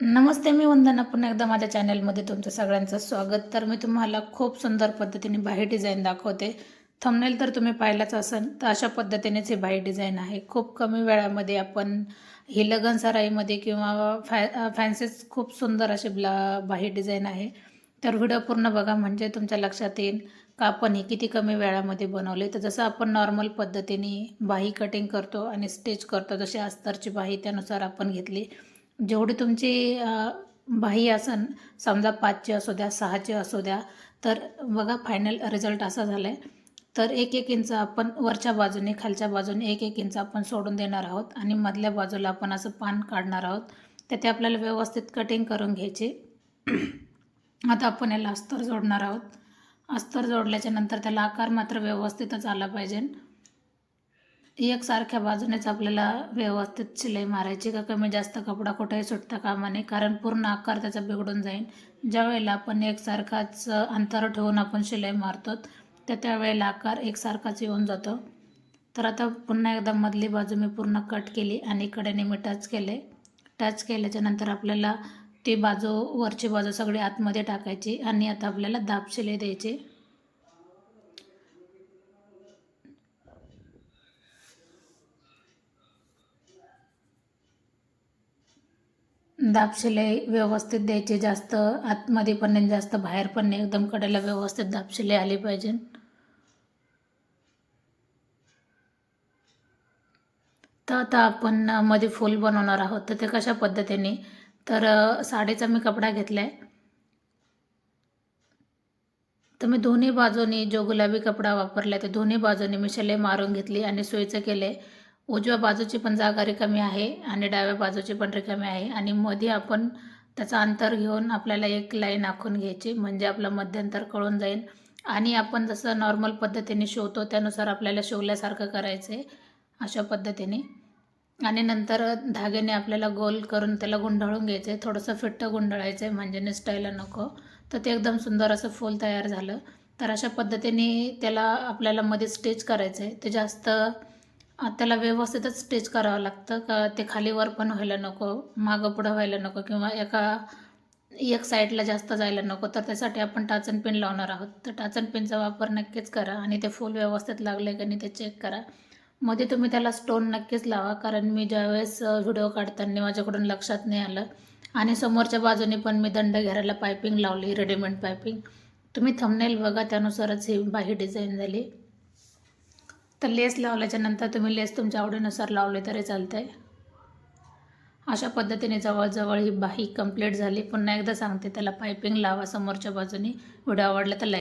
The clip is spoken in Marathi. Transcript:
नमस्ते मी वंदना. पुन्हा एकदा माझ्या चॅनलमध्ये तुमचं सगळ्यांचं स्वागत. तर मी तुम्हाला खूप सुंदर पद्धतीने बाही डिझाईन दाखवते. थंबनेल तर तुम्ही पाहिलाच असेल तर अशा पद्धतीनेच हे बाही डिझाईन आहे. खूप कमी वेळामध्ये आपण ही लगन सराईमध्ये किंवा फॅ फॅन्सीच खूप सुंदर अशी ब्ला बाही डिझाईन आहे. तर व्हिडिओ पूर्ण बघा म्हणजे तुमच्या लक्षात येईल का आपण हे किती कमी वेळामध्ये बनवले. तर जसं आपण नॉर्मल पद्धतीने बाही कटिंग करतो आणि स्टिच करतो जशी अस्तरची बाही त्यानुसार आपण घेतली. जेवढी तुमची अ, बाही असन समजा पाचची असू द्या सहाची असू द्या तर बघा फायनल रिझल्ट असा झाला आहे तर एक एक इंच आपण वरच्या बाजूने खालच्या बाजूने एक एक इंच आपण सोडून देणार आहोत आणि मधल्या बाजूला आपण असं पान काढणार आहोत. तर ते आपल्याला व्यवस्थित कटिंग करून घ्यायचे. आता आपण याला अस्तर जोडणार आहोत. अस्तर जोडल्याच्या नंतर त्याला आकार मात्र व्यवस्थितच आला पाहिजे. एकसारख्या बाजूनेच आपल्याला व्यवस्थित शिलाई मारायची का कमी जास्त कपडा कुठेही सुटता कामा नये कारण पूर्ण आकार त्याचा बिघडून जाईल ज्या वेळेला आपण एकसारखाच अंतर ठेवून आपण शिलाई मारतो तर त्यावेळेला आकार एकसारखाच येऊन जातो. तर आता पुन्हा एकदा मधली बाजू मी पूर्ण कट केली आणि कडेने मी टच केले. टच केल्याच्यानंतर आपल्याला ती बाजू वरची बाजू सगळी आतमध्ये टाकायची आणि आता आपल्याला दाब शिलाई द्यायची. दाब व्यवस्थित द्यायची जास्त आतमध्ये पण नाही जास्त बाहेर पण नाही एकदम कडेला व्यवस्थित दाब आली पाहिजे. तर आता आपण मध्ये फूल बनवणार आहोत. तर ते कशा पद्धतीने? तर साडीचा मी कपडा घेतला आहे तर मी दोन्ही बाजूनी जो गुलाबी कपडा वापरला आहे ते दोन्ही बाजूनी मी शिलाई मारून घेतली आणि सोयीचं केले उजव्या बाजूची पण जागा रिकामी आहे आणि डाव्या बाजूची पण रिकामी आहे. आणि मध्ये आपण त्याचा अंतर घेऊन आपल्याला एक लाईन आखून घ्यायची म्हणजे आपलं मध्यंतर कळून जाईल. आणि आपण जसं नॉर्मल पद्धतीने शिवतो त्यानुसार आपल्याला शिवल्यासारखं करायचं आहे अशा पद्धतीने. आणि नंतर धाग्याने आपल्याला गोल करून त्याला गुंडाळून घ्यायचं आहे थोडंसं फिट्ट गुंडाळायचं आहे म्हणजे निसटायला नको. तर ते एकदम सुंदर असं फूल तयार झालं. तर अशा पद्धतीने त्याला आपल्याला मध्ये स्टिच करायचं आहे ते जास्त त्याला व्यवस्थितच स्टिच करावं लागतं. का ते खालीवर पण व्हायला नको मागं पुढं व्हायला नको किंवा एका एक साईडला जास्त जायला नको. तर त्यासाठी आपण टाचन पिन लावणार आहोत. तर टाचन पिनचा वापर नक्कीच करा आणि ते फूल व्यवस्थित लागले का नाही ते चेक करा. मध्ये तुम्ही त्याला स्टोन नक्कीच लावा कारण मी ज्यावेळेस व्हिडिओ काढताना माझ्याकडून लक्षात नाही आलं आणि समोरच्या बाजूने पण मी दंड घेरायला पायपिंग लावली रेडीमेड पायपिंग तुम्ही थंबनेल बघा त्यानुसारच ही बाही डिझाईन झाली. तर लेस लावल्याच्या नंतर तुम्ही लेस तुमच्या आवडीनुसार लावले तरी चालत आहे अशा पद्धतीने जवळजवळ ही बाही कंप्लीट झाली. पुन्हा एकदा सांगते त्याला पायपिंग लावा समोरच्या बाजूने. व्हिडिओ आवडला तर लाईक